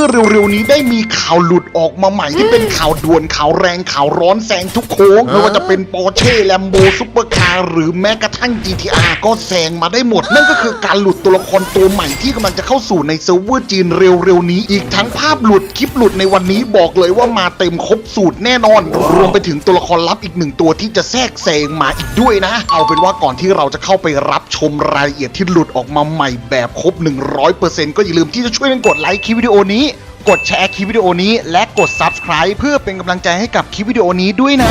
มื่อเร็วๆนี้ได้มีข่าวหลุดออกมาใหม่ที่เป็นข่าวด่วนข่าวแรงข่าวร้อนแซงทุกโค้งไม่ว่าจะเป็นปอร์เช่แลมโบซุปเปอร์คาร์หรือแม้กระทั่ง GTR ก็แซงมาได้หมด นั่นก็คือการหลุดตัวละครตัวใหม่ที่กำลังจะเข้าสู่ในเซิร์ฟเวอร์จีนเร็วๆนี้อีกทั้งภาพหลุดคลิปหลุดในวันนี้บอกเลยว่ามาเต็มครบสูตรแน่นอน รวมไปถึงตัวละครลับอีกหนึ่งตัวที่จะแทรกแซงมาอีกด้วยนะ เอาเป็นว่าก่อนที่เราจะเข้าไปรับชมรายละเอียดที่หลุดออกมาใหม่แบบครบ 100%ก็อย่าลืมที่จะช่วยกันกดไลค์คลิปวิดีโอนี้ กดแชร์คลิปวิดีโอนี้ และกด Subscribe เพื่อเป็นกำลังใจให้กับคลิปวิดีโอนี้ด้วยนะ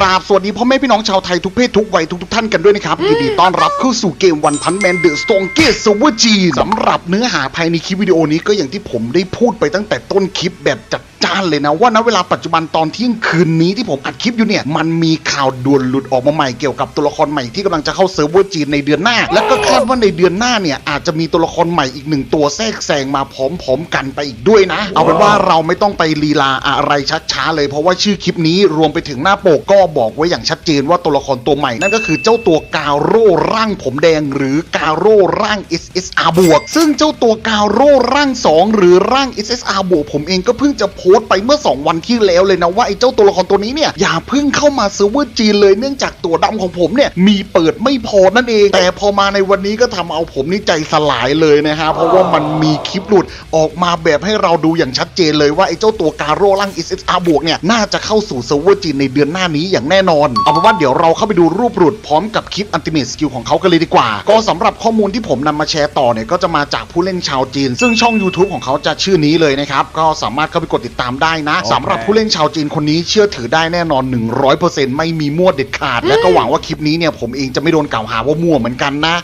กราบสวัสดีพ่อแม่พี่น้องชาวไทยทุกเพศทุกวัยทุกทุกๆท่านกันด้วยนะครับยินดีต้อนรับเข้าสู่เกมวันพันแมนเดอะสโตงเกตซูเวอร์จีสำหรับเนื้อหาภายในคลิปวิดีโอนี้ก็อย่างที่ผมได้พูดไปตั้งแต่ต้นคลิปแบบจัด จ้านเลยนะว่าณเวลาปัจจุบันตอนเที่ยงคืนนี้ที่ผมอัดคลิปอยู่เนี่ยมันมีข่าวด่วนหลุดออกมาใหม่เกี่ยวกับตัวละครใหม่ที่กำลังจะเข้าเซิร์ฟเวอร์จีนในเดือนหน้า และก็คาดว่าในเดือนหน้าเนี่ยอาจจะมีตัวละครใหม่อีกหนึ่งตัวแทรกแซงมาพร้อมๆกันไปอีกด้วยนะ เอาเป็นว่าเราไม่ต้องไปลีลาอะไรช้าๆเลย เพราะว่าชื่อคลิปนี้รวมไปถึงหน้าปกก็บอกไว้อย่างชัดเจนว่าตัวละครตัวใหม่นั่นก็คือเจ้าตัวกาโร่ร่างผมแดง หรือกาโร่ร่าง SSR บวกซึ่งเจ้าตัวกาโร่ร่าง 2 หรือร่าง SSR บวกผมเองก็เพิ่งจะโพสต์ไปเมื่อ 2 วันที่แล้วเลยนะว่าไอ้เจ้าตัวละครตัวนี้เนี่ยอย่าเพิ่งเข้ามาเซิร์ฟเวอร์จีนเลยเนื่องจากตัวดำของผมเนี่ยมีเปิดไม่พอนั่นเอง แต่พอมาในวันนี้ก็ทำเอาผมนี่ใจสลายเลยนะฮะเพราะว่ามันมีคลิปหลุดออกมาแบบให้เราดูอย่างชัดเจนเลยว่าไอ้เจ้าตัวการโร่ร่าง SSR บวกเนี่ยน่าจะเข้าสู่เซิร์ฟเวอร์จีนในเดือนหน้านี้อย่างแน่นอน เอาเป็นว่าเดี๋ยวเราเข้าไปดูรูปหลุดพร้อมกับคลิปอันติเม e สกิลของเขากันเลยดีกว่า ก็สำหรับข้อมูลที่ผมนำมาแชร์ต่อเนี่ยก็จะมาจากผู้เล่นชาวจีน ซึ่งช่อง YouTube ของเขาจะชื่อนี้เลยนะครับก็สามารถเข้าไปกดติดตามได้นะสำหรับผู้เล่นชาวจีนคนนี้เชื่อถือได้แน่นอน 100%ไม่มีมั่วเด็ดขาด และก็หวังว่าคลิปนี้เนี่ยผมเองจะไม่โดนกล่าวหาว่ามั่วเหมือนกันนะ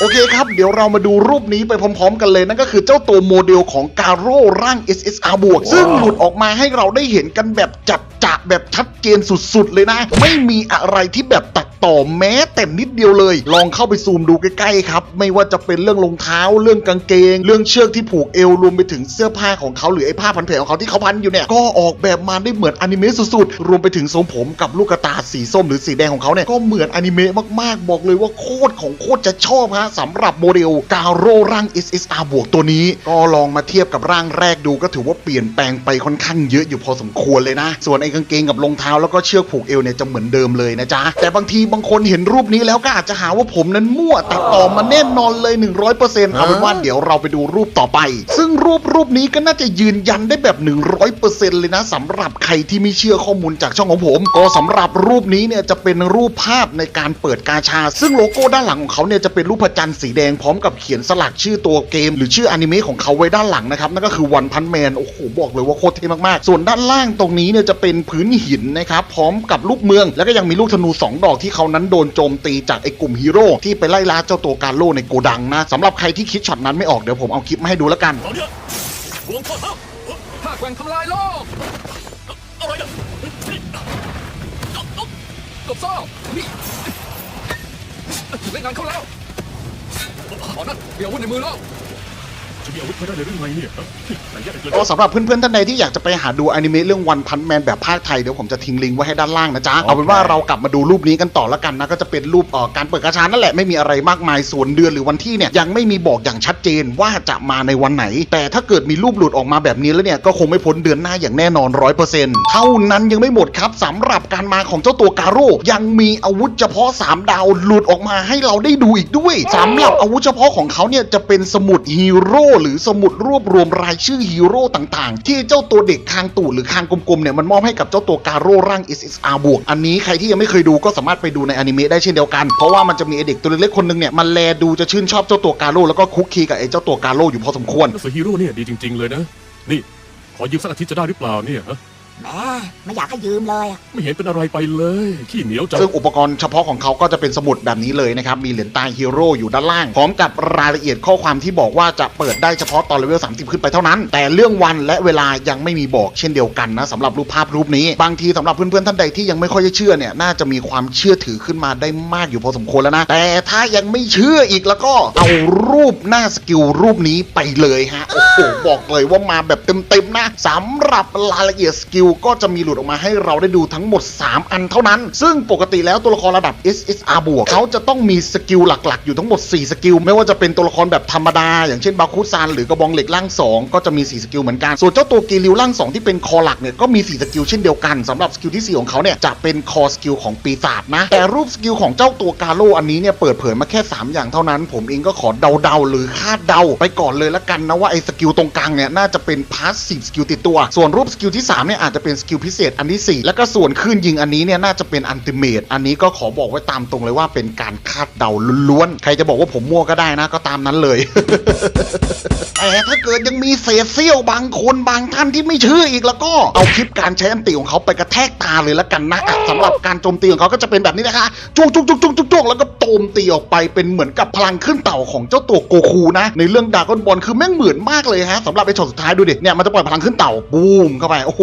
โอเคครับ เดี๋ยวเรามาดูรูปนี้ไปพร้อม ๆ กันเลย นั่นก็คือเจ้าตัวโมเดลของกาโร่ร่าง SSR บวก ซึ่งหลุดออกมาให้เราได้เห็นกันแบบจัดจะแบบชัดเจนสุดๆ เลยนะ ไม่มีอะไรที่แบบตัดต่อแม้แต่นิดเดียวเลย ลองเข้าไปซูมดูใกล้ๆครับ ไม่ว่าจะเป็นเรื่องรองเท้า เรื่องกางเกง เรื่องเชือกที่ผูกเอวรวมไปถึงเสื้อผ้าของเขาหรือไอ้ผ้าพันแผลของเขาที่เขาพันอยู่เนี่ย ก็ออกแบบมาได้เหมือนอนิเมะสุดๆ รวมไปถึงทรงผมกับลูกตาสีส้มหรือสีแดงของเขาเนี่ย ก็เหมือนอนิเมะมากๆ บอกเลยว่าโคตรของโคตรจะชอบฮะสำหรับโมเดลกาโร่ร่าง SSR บวกตัวนี้ ก็ลองมาเทียบกับร่างแรกดูก็ถือว่าเปลี่ยนแปลงไปค่อนข้างเยอะอยู่พอสมควรเลยนะ ส่วนไอ้กางเกงกับรองเท้าแล้วก็เชือกผูกเอวเนี่ยจะเหมือนเดิมเลยนะจ๊ะ แต่บางทีบางคนเห็นรูปนี้แล้วก็อาจจะหาว่าผมนั้นมั่วตัดต่อมาแน่นอนเลย 100%เอาเป็นว่าเดี๋ยวเราไปดูรูปต่อไป ซึ่งรูปรูปนี้ก็น่าจะยืนยันได้แบบ 100%เลยนะสำหรับใครที่ไม่เชื่อข้อมูลจากช่องของผม ก็สำหรับรูปนี้เนี่ยจะเป็นรูปภาพในการเปิดกาชา ซึ่งโลโก้ด้านหลังของเขาเนี่ยจะเป็นรูปพระจันทร์สีแดงพร้อมกับเขียนสลักชื่อตัวเกม หรือชื่ออนิเมะของเขาไว้ด้านหลังนะครับนั่นก็คือวันพันแมนโอ้โหบอกเลยว่าโคตรเท่มากๆ ส่วนด้านล่างตรงนี้เนี่ยจะเป็นพื้นหินนะครับพร้อมกับลูกเมือง แล้วก็ยังมีลูกธนูสองดอกที่เขานั้นโดนโจมตีจากไอ้กลุ่มฮีโร่ที่ไปไล่ล่าเจ้าตัวการโล่ในโกดังนะสำหรับใครที่คิดช็อตนั้นไม่ออกเดี๋ยวผมเอาคลิปมาให้ดูแล้วกันเอาเนี่ยรวมโทษครับถ้าแกว่งทำลายโลกอะไรเนี่ยกบซ่นี่เล่นงานเขาแล้ว ตอนนั้นมีอาวุธในมือแล้ว จะมีอาวุธไม่ได้เลยหรือไงเนี่ยฮะไหนแยกกันเลยก็สำหรับเพื่อนๆท่านใดที่อยากจะไปหาดูอนิเมะเรื่องวันพันแมนแบบภาคไทยเดี๋ยวผมจะทิ้งลิงก์ไว้ให้ด้านล่างนะจ๊ะเอาเป็นว่าเรากลับมาดูรูปนี้กันต่อแล้วกันนะก็จะเป็นรูปเอ่อการเปิดกระชานั่นแหละไม่มีอะไรมากมายส่วนเดือนหรือวันที่เนี่ยยังไม่มีบอกอย่างชัดเจนว่าจะมาในวันไหน แต่ถ้าเกิดมีรูปหลุดออกมาแบบนี้แล้วเนี่ยก็คงไม่พ้นเดือนหน้าอย่างแน่นอนร้อยเปอร์เซ็นต์เท่านั้นยังไม่หมดครับสำหรับการมาของเจ้าตัวกาโร่ยังมีอาวุธเฉพาะ 3 ดาวหลุดออกมาให้เราได้ดูอีกด้วยสำหรับอาวุธเฉพาะของเขาเนี่ยจะเป็นสมุดฮีโร่หรือสมุดรวบรวมรายชื่อฮีโร่ต่างๆ ที่เจ้าตัวเด็กคางตูดหรือคางกลมๆเนี่ยมันมอบให้กับเจ้าตัวกาโร่ร่าง SSR บวกอันนี้ใครที่ยังไม่เคยดูก็สามารถไปดูในอนิเมะได้เช่นเดียวกัน เพราะว่ามันจะมีเด็กตัวเล็กๆคนหนึงเนี่ยมันแลดูจะชื่นชอบเจ้าตัวกาโร่แล้วก็คุกคีกับไอ้เจ้าตัวกาโร่อยู่พอสมควร หนังสือฮีโร่เนี่ยดีจริงๆเลยนะ นี่ ขอยืมสักอาทิตย์จะได้หรือเปล่าเนี่ยฮะ แหมไม่อยากให้ยืมเลยอะไม่เห็นเป็นอะไรไปเลย ขี้เหนียวจังซึ่งอุปกรณ์เฉพาะของเขาก็จะเป็นสมุดแบบนี้เลยนะครับ มีเหรียญใต้ฮีโร่อยู่ด้านล่าง พร้อมกับรายละเอียดข้อความที่บอกว่าจะเปิดได้เฉพาะตอนเลเวล30 ขึ้นไปเท่านั้น แต่เรื่องวันและเวลายังไม่มีบอกเช่นเดียวกันนะสำหรับรูปภาพรูปนี้ บางทีสำหรับเพื่อนๆท่านใดที่ยังไม่ค่อยจะเชื่อเนี่ยน่าจะมีความเชื่อถือขึ้นมาได้มากอยู่พอสมควรแล้วนะ แต่ถ้ายังไม่เชื่ออีกแล้วก็เอารูปหน้าสกิลรูปนี้ไปเลยฮะโอ้โหบอกเลยว่ามาแบบเต็มๆนะสำหรับรายละเอียดสกิลก็จะมีหลุดออกมาให้เราได้ดูทั้งหมด 3 อันเท่านั้น ซึ่งปกติแล้วตัวละครระดับ SSR บวกเขาจะต้องมีสกิลหลักๆ อยู่ทั้งหมด 4 สกิล ไม่ว่าจะเป็นตัวละครแบบธรรมดา อย่างเช่นบาคุซานหรือกระบองเหล็กร่าง 2 ก็จะมี 4 สกิลเหมือนกัน ส่วนเจ้าตัวกีริวร่าง 2 ที่เป็นคอหลักเนี่ยก็มี 4 สกิลเช่นเดียวกันสำหรับสกิลที่ 4 ของเขาเนี่ยจะเป็นคอสกิลของปีศาจนะ แต่รูปสกิลของเจ้าตัวกาโลอันนี้เนี่ยเปิดเผยมาแค่ 3 อย่างเท่านั้น ผมเองก็ขอเดาๆหรือคาดเดาไปก่อนเลยละกันนะว่าไอ้สกิลตรงกลางเนี่ยน่าจะเป็นพาสซีฟสกิลติดตัว ส่วนรูปสกิลที่3เนี่ยอาจจะเป็นสกิลพิเศษอันที่ 4 แล้วก็ส่วนคลื่นยิงอันนี้เนี่ยน่าจะเป็นอันติเมตอันนี้ก็ขอบอกไว้ตามตรงเลยว่าเป็นการคาดเดาล้วนๆ ใครจะบอกว่าผมมั่วก็ได้นะก็ตามนั้นเลย แต่ถ้าเกิดยังมีเศษเสี้ยวบางคนบางท่านที่ไม่เชื่ออีกแล้วก็เอาคลิปการใช้อันติของเขาไปกระแทกตาเลยแล้วกันนะสำหรับการโจมตีของเขาก็จะเป็นแบบนี้นะคะจุกจุกจุกจุกจุกจุกแล้วก็โจมตีออกไปเป็นเหมือนกับพลังขึ้นเต่าของเจ้าตัวโกคูนะ ในเรื่องดากอนบอลคือแม่งเหมือนมากเลยฮะสำหรับไอช็อตสุดท้ายดูดิเนี่ยมันจะปล่อยพลังขึ้นเต่าบูมเข้าไปโอ้โห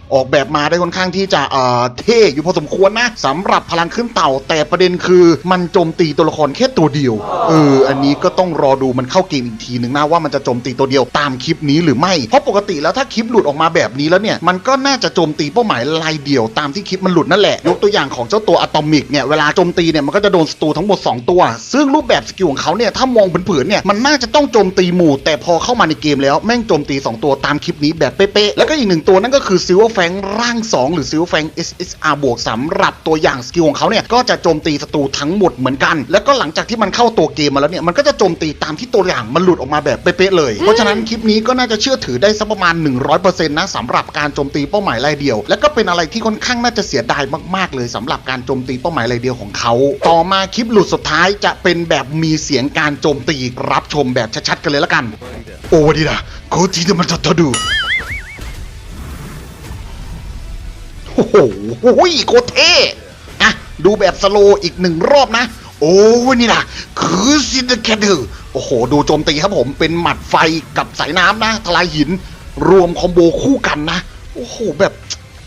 ออกแบบมาได้ค่อนข้างที่จะเอ่อเท่อยู่พอสมควรนะสำหรับพลังขึ้นเต่า แต่ประเด็นคือมันโจมตีตัวละครแค่ตัวเดียวเอออันนี้ก็ต้องรอดูมันเข้าเกมอีกทีหนึ่งนะว่ามันจะโจมตีตัวเดียวตามคลิปนี้หรือไม่ เพราะปกติแล้วถ้าคลิปหลุดออกมาแบบนี้แล้วเนี่ยมันก็น่าจะโจมตีเป้าหมายรายเดียวตามที่คลิปมันหลุดนั่นแหละยกตัวอย่างของเจ้าตัวอะตอมิกเนี่ยเวลาโจมตีเนี่ยมันก็จะโดนศัตรูทั้งหมด 2 ตัว ซึ่งรูปแบบสกิลของเขาเนี่ยถ้ามองเผินๆเนี่ยมันน่าจะต้องโจมตีหมู่ แต่พอเข้ามาในเกมแล้วแม่งโจมตี 2 ตัวตามคลิปนี้แบบเป๊ะๆแล้วก็อีกหนึ่งตัวนั่นก็คือซิลเวอร์แฟงร่าง 2 หรือซิลเวแฟง SSR บวกสำหรับตัวอย่างสกิลของเขาเนี่ยก็จะโจมตีศัตรูทั้งหมดเหมือนกัน แล้วก็หลังจากที่มันเข้าตัวเกมมาแล้วเนี่ยมันก็จะโจมตีตามที่ตัวอย่างมันหลุดออกมาแบบเป๊ะๆเลย เพราะฉะนั้นคลิปนี้ก็น่าจะเชื่อถือได้สักประมาณ 100%นะสำหรับการโจมตีเป้าหมายรายเดียว และก็เป็นอะไรที่ค่อนข้างน่าจะเสียดายมากๆ เลยสำหรับการโจมตีเป้าหมายรายเดียวของเขา ต่อมาคลิปหลุดสุดท้ายจะเป็นแบบมีเสียงการโจมตีรับชมแบบชัดๆกันเลยละกัน โอ้ดีนะโคจิจะมันจะดู โอ้โหโคตรเท่อะดูแบบสโลอีกหนึ่งรอบนะ โอ้นี่นะคือซินเดอร์แคเดอร์โอ้โห ดูโจมตีครับผมเป็นหมัดไฟกับสายน้ำนะ ทลายหิน รวมคอมโบคู่กันนะ โอ้โห แบบ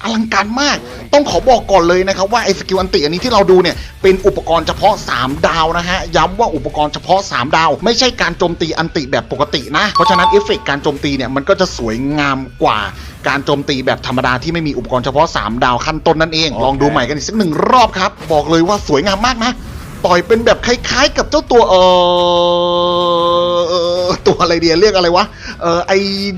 อลังการมาก ต้องขอบอกก่อนเลยนะครับว่าไอ้สกิลอันติอันนี้ที่เราดูเนี่ยเป็นอุปกรณ์เฉพาะ 3 ดาวนะฮะ ย้ำว่าอุปกรณ์เฉพาะ 3 ดาว ไม่ใช่การโจมตีอันติแบบปกตินะ เพราะฉะนั้นเอฟเฟกต์การโจมตีเนี่ยมันก็จะสวยงามกว่าการโจมตีแบบธรรมดาที่ไม่มีอุปกรณ์เฉพาะ 3 ดาวขั้นต้นนั่นเอง ลองดูใหม่กันอีกสักหนึ่งรอบครับ บอกเลยว่าสวยงามมากนะ ต่อยเป็นแบบคล้ายๆ กับเจ้าตัวเออเอ่อ ตัวอะไรเดียเรียกอะไรวะเออไอ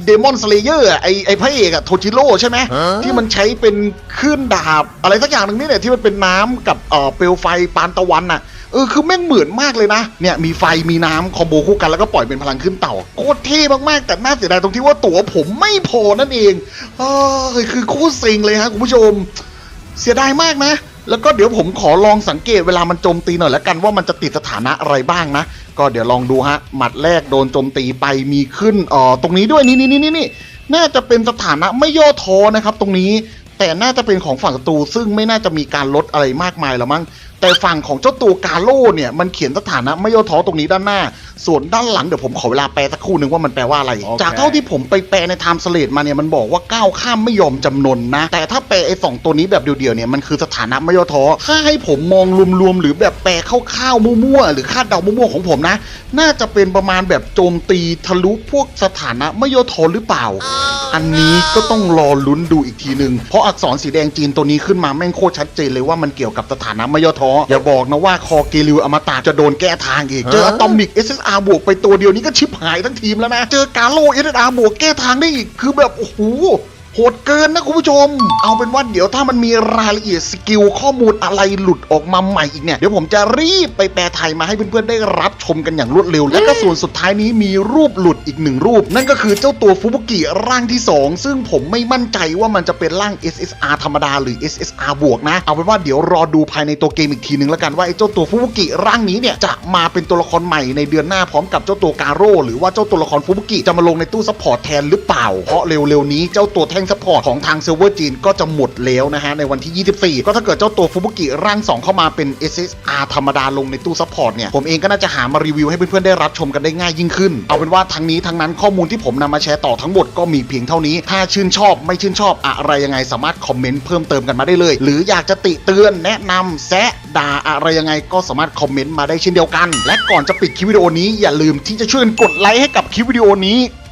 เดมอนสเลเยอร์ไอไอพระเอกอะโทจิโร่ใช่ไหมที่มันใช้เป็นคลื่นดาบ อะไรสักอย่างหนึ่งนี่แหละที่มันเป็นน้ำกับเออเปลวไฟปานตะวันอะเออคือแม่งเหมือนมากเลยนะเนี่ยมีไฟมีน้ำคอมโบคู่กันแล้วก็ปล่อยเป็นพลังขึ้นเต่าโคตรเท่มากๆแต่น่าเสียดายตรงที่ว่าตั๋วผมไม่พอนั่นเองเออคือโคตรเซ็งเลยฮะคุณผู้ชม เสียดายมากนะ แล้วก็เดี๋ยวผมขอลองสังเกตเวลามันโจมตีหน่อยแล้วกันว่ามันจะติดสถานะอะไรบ้างนะ ก็เดี๋ยวลองดูฮะ หมัดแรกโดนโจมตีไปมีขึ้นเอ่อตรงนี้ด้วยนี่นี่นี่นี่น่าจะเป็นสถานะไม่ย่อท้อนะครับ ตรงนี้แต่น่าจะเป็นของฝั่งศัตรูซึ่งไม่น่าจะมีการลดอะไรมากมายแล้วมั้งแต่ฝั่งของเจ้าตัวกาโล่เนี่ยมันเขียนสถานะไม่ย่อท้อตรงนี้ด้านหน้า ส่วนด้านหลังเดี๋ยวผมขอเวลาแปลสักครู่หนึ่งว่ามันแปลว่าอะไรโอเคจากเท่าที่ผมไปแปลในไทม์สเลดมาเนี่ยมันบอกว่าก้าวข้ามไม่ยอมจำนนนะ แต่ถ้าแปลไอ้สองตัวนี้แบบเดียวๆเนี่ยมันคือสถานะไม่ย่อท้อถ้าให้ผมมองรวมๆหรือแบบแปลคร่าวๆมั่วๆหรือคาดเดามั่วๆของผมนะ น่าจะเป็นประมาณแบบโจมตีทะลุพวกสถานะไม่ย่อท้อหรือเปล่า อันนี้ก็ต้องรอลุ้นดูอีกทีหนึ่งเพราะอักษรสีแดงจีนตัวนี้ขึ้นมาแม่งโคตรชัดเจนเลยว่ามันเกี่ยวกับสถานะไม่ย่อท้ออย่าบอกนะว่าคอเกลิวอมตะจะโดนแก้ทางอีก เจออะตอมิก SSR บวกไปตัวเดียวนี้ก็ชิบหายทั้งทีมแล้วนะ เจอกาโล SSR บวกแก้ทางได้อีก คือแบบ โอ้โหโหดเกินนะคุณผู้ชม เอาเป็นว่าเดี๋ยวถ้ามันมีรายละเอียดสกิลข้อมูลอะไรหลุดออกมาใหม่อีกเนี่ย เดี๋ยวผมจะรีบไปแปลไทยมาให้เพื่อนๆได้รับ ชมกันอย่างรวดเร็ว และก็ส่วนสุดท้ายนี้มีรูปหลุดอีกหนึ่งรูป นั่นก็คือเจ้าตัวฟูบุกิร่างที่ 2 ซึ่งผมไม่มั่นใจว่ามันจะเป็นร่าง SSR ธรรมดาหรือ SSR บวกนะ เอาเป็นว่าเดี๋ยวรอดูภายในตัวเกมอีกทีนึงแล้วกันว่าไอ้เจ้าตัวฟูบุกิร่างนี้เนี่ยจะมาเป็นตัวละครใหม่ในเดือนหน้าพร้อมกับเจ้าตัวกาโร่หรือว่าเจ้าตัวละครฟูบุกิจะมาลงในตู้ซัพพอร์ตแทนหรือเปล่า เพราะเร็วๆนี้เจ้าตัวแท่งซัพพอร์ตของทางเซิร์ฟเวอร์จีนก็จะหมดแล้วนะฮะในวันที่ 24 ก็ถ้าเกิดเจ้าตัวฟูบุกิร่าง 2 เข้ามาเป็น SSR ธรรมดาลงในตู้ซัพพอร์ตเนี่ยผมเองก็น่าจะหามารีวิวให้เพื่อนๆได้รับชมกันได้ง่ายยิ่งขึ้น เอาเป็นว่าทั้งนี้ทั้งนั้นข้อมูลที่ผมนำมาแชร์ต่อทั้งหมดก็มีเพียงเท่านี้ ถ้าชื่นชอบไม่ชื่นชอบอะไรยังไงสามารถคอมเมนต์เพิ่มเติมกันมาได้เลย หรืออยากจะติเตือนแนะนำแซะด่าอะไรยังไงก็สามารถคอมเมนต์มาได้เช่นเดียวกัน และก่อนจะปิดคลิปวิดีโอนี้อย่าลืมที่จะช่วยกันกดไลค์ให้กับคลิปวิดีโอนี้